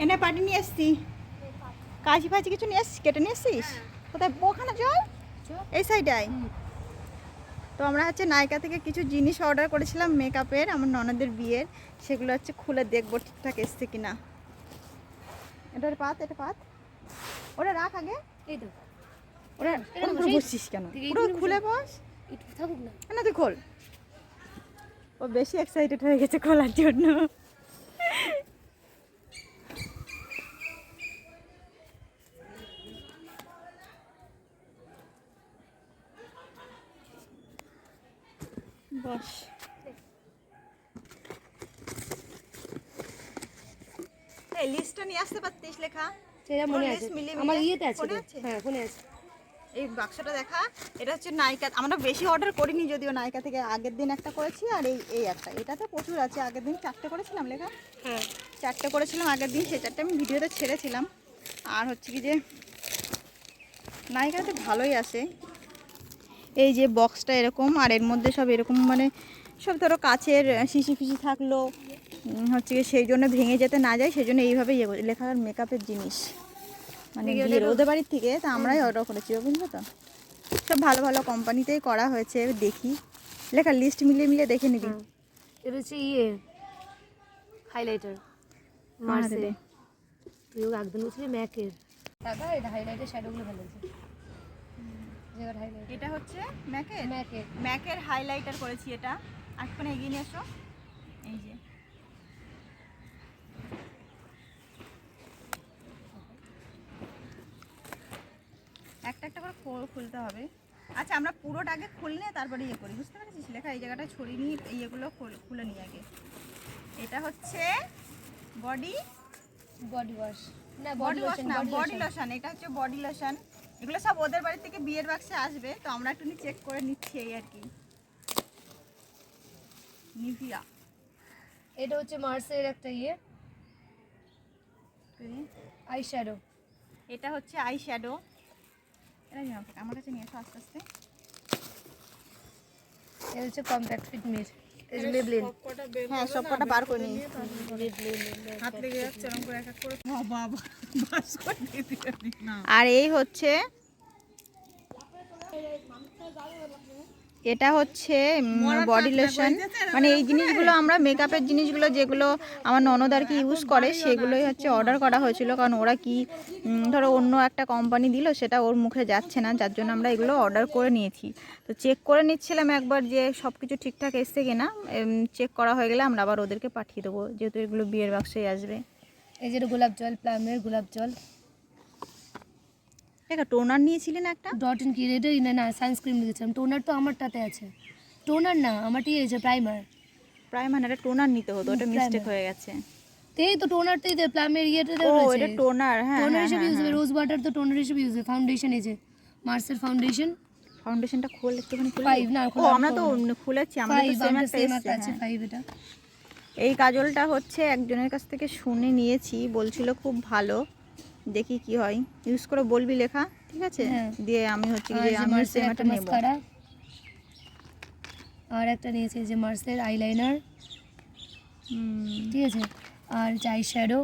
এনে পাটি নিয়ে এসছি কাজি ফাজি কিছু নিয়ে এসছিস কেটে নিয়ে এসছিস কোথায়? ওখানে চল এই সাইডে তো আমরা হচ্ছে নায়িকা থেকে কিছু জিনিস অর্ডার করেছিলাম মেকআপের আমার ননদের বিয়ের। সেগুলো হচ্ছে খুলে দেখব ঠিকঠাক এসছে কিনা। এটার পাত এটা পাত। ওটা রাখ আগে। এই তো। এটা বসেই- বসছিস কেন? পুরো খুলে বস। থাকুক না। না তুই খোল। ও বেশি এক্সাইটেড হয়ে গেছে খোলার জন্য। বস এই লিস্টটা নিয়ে আসতে পারতিস লেখা? সেটা মনে আছে। আমার ইয়েতে আছে? হ্যাঁ ফোনে আছে। এই বাক্সটা দেখা এটা হচ্ছে নাইকা আমরা বেশি অর্ডার করিনি যদিও নাইকা থেকে আগের দিন একটা করেছি আর এই এই একটা। এটাতে প্রচুর আছে আগের দিন চারটে করেছিলাম লেখা। হ্যাঁ। চারটে করেছিলাম আগের দিন সেই চারটে আমি ভিডিওতে ছেড়েছিলাম। আর হচ্ছে কি যে নাইকাতে ভালোই আসে এই যে বক্সটা এরকম আর এর মধ্যে সব এরকম মানে সব ধরো কাছের শিশি ফিসি থাকল হচ্ছে কি সেই জন্য ভেঙে যেতে না যায় সেই জন্য এইভাবে ইয়ে করে- লেখা মেকআপের জিনিস। মানে বিয়ের ওদের বাড়ির থেকে তা আমরাই অর্ডার করেছি বুঝলো তো? সব ভালো ভালো কোম্পানিতেই করা হয়েছে দেখি। লেখা লিস্ট মিলিয়ে মিলিয়ে দেখে নিবি। এটা হচ্ছে ইয়ে হাইলাইটার মার্সে। তুই ওকে একদিন ম্যাকের। দাদা এটা হাইলাইটার শ্যাডোগুলো ভালো আছে যেটা হাইলাইট এটা হচ্ছে ম্যাকের? ম্যাকের। ম্যাকের হাইলাইটার করেছি এটা। আটখানে এগিয়ে নিয়ে আসো এই যে। একটা একটা করে খোল খুলতে হবে। আচ্ছা আমরা পুরোটা আগে খুললে তারপরে ইয়ে করি বুঝতে পেরেছিস? লেখা এই জায়গাটা ছড়িয়ে নিয়ে ইয়েগুলো খুলে নিই আগে। এটা হচ্ছে বডি বডি ওয়াশ না বডি ওয়াশ না বডি লোশন এটা হচ্ছে বডি লোশন এগুলো সব ওদের বাড়ি থেকে বিয়ের বাক্সে আসবে তো আমরা একটু চেক করে নিচ্ছি এই আর কি। নিভিয়া। এটা হচ্ছে মার্সের একটা ইয়ে। আই শ্যাডো এটা হচ্ছে আই শ্যাডো এটা আমার কাছে নিয়ে এসো আস্তে আস্তে। এটা হচ্ছে কম্প্যাক্ট ফিট মির এই হ্যাঁ সব কটা বার করে নিই। হাত লেগে যাচ্ছে এরকম করে এক এক করে। বাবা বাস করে দিয়ে দিবি না আর এই হচ্ছে এটা হচ্ছে বডি লোশন মানে এই জিনিসগুলো আমরা মেকআপের জিনিসগুলো যেগুলো আমার ননদ আর কি ইউজ করে সেগুলোই হচ্ছে অর্ডার করা হয়েছিল। কারণ ওরা কি ধরো অন্য একটা কোম্পানি দিল সেটা ওর মুখে যাচ্ছে না যার জন্য আমরা এগুলো অর্ডার করে নিয়েছি। তো চেক করে নিচ্ছিলাম একবার যে সব কিছু ঠিকঠাক এসছে কিনা। চেক করা হয়ে গেলে আমরা আবার ওদেরকে পাঠিয়ে দেবো যেহেতু এগুলো বিয়ের বাক্সেই আসবে। এই যে গোলাপ জল প্লামের গোলাপ জল। দেখা টোনার নিয়েছিলেন একটা? ডট ইন কি এটা না না সানস্ক্রিন লিখেছিলাম। টোনার তো আমারটাতে আছে। টোনার না আমারটি এই যে প্রাইমার। প্রাইমার একটা টোনার নিতে হতো ওটা মিস্টেক হয়ে গেছে। এই তো টোনার তো এই যে প্লামের ইয়েটাতে ও এটা টোনার হ্যাঁ টোনার হ্যাঁ, হিসেবে হ্যাঁ, ইউজ হবে হ্যাঁ। রোজ ওয়াটার তো টোনার হিসেবে ইউজ হবে ফাউন্ডেশন এই যে মার্সের ফাউন্ডেশন ফাউন্ডেশনটা খোল একটুখানি খুলে Five, না, ও আমরা তো খুলেছি আমরা তো সেম একটা আছে হ্যাঁ। ফাইভ এটা। এই কাজলটা হচ্ছে একজনের কাছ থেকে শুনে নিয়েছি বলছিল খুব ভালো। দেখি কি হয়। ইউজ করে বলবি লেখা ঠিক আছে? হ্যাঁ। দিয়ে আমি হচ্ছে কি আমি একটা নেব। আর একটা নিয়েছে যে মার্সের আইলাইনার ঠিক আছে? আর চাই শ্যাডো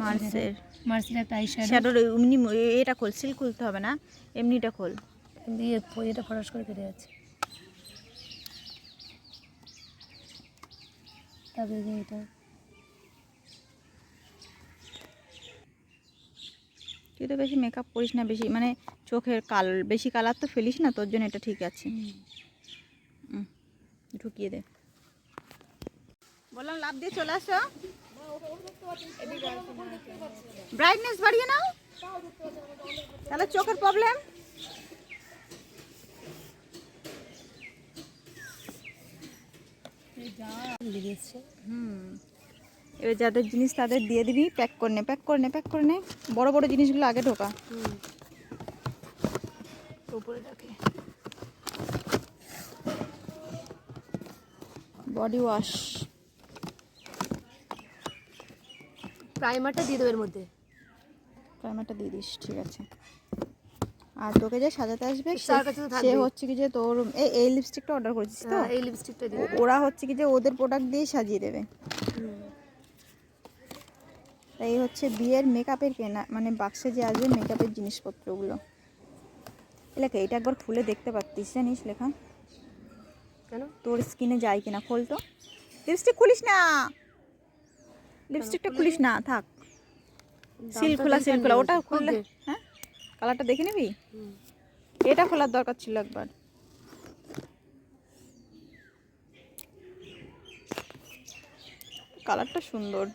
মার্সের মার্সের একটা আই শ্যাডো শ্যাডোর এমনি এটা খোল সিল খুলতে হবে না? এমনিটা খোল। দিয়ে এটা ফরাস করে কেটে যাচ্ছে। তারপরে এটা তুই তো বেশি মেকআপ করিস না বেশি মানে চোখের কাল বেশি কালার তো ফেলিস না তোর জন্য এটা ঠিক আছে। হুম, ঢুকিয়ে দে। বললাম লাভ দিয়ে চলে আসো। ব্রাইটনেস বাড়িয়ে নাও। তাহলে চোখের প্রবলেম হুম। এবার যাদের জিনিস তাদের দিয়ে দিবি প্যাক করে নে প্যাক করে নে প্যাক করে নে। বড় বড় জিনিসগুলো আগে ঢোকা। উপরে রাখে। বডি ওয়াশ প্রাইমারটা দিয়ে দেবে এর মধ্যে। প্রাইমারটা দিয়ে দিস ঠিক আছে। আর তোকে যে সাজাতে আসবে সে-। হচ্ছে কি যে তোর এই লিপস্টিকটা অর্ডার করেছিস তো? হ্যাঁ, এই লিপস্টিকটা দিয়ে ওরা হচ্ছে কি যে ওদের প্রোডাক্ট দিয়েই সাজিয়ে দেবে। এই হচ্ছে বিয়ের মেকআপের কেনা মানে বাক্সে যে আসবে মেকআপের জিনিসপত্রগুলো। লেখা এটা একবার খুলে দেখতে পারতিস জানিস লেখা? কেন? তোর স্কিনে যায় কিনা খোল তো। লিপস্টিক খুলিস না! লিপস্টিকটা খুলিস না থাক। সিল খোলা সিল খোলা ওটা খুললে হ্যাঁ? কালারটা দেখে নিবি? এটা খোলার দরকার ছিল একবার। কালারটা সুন্দর।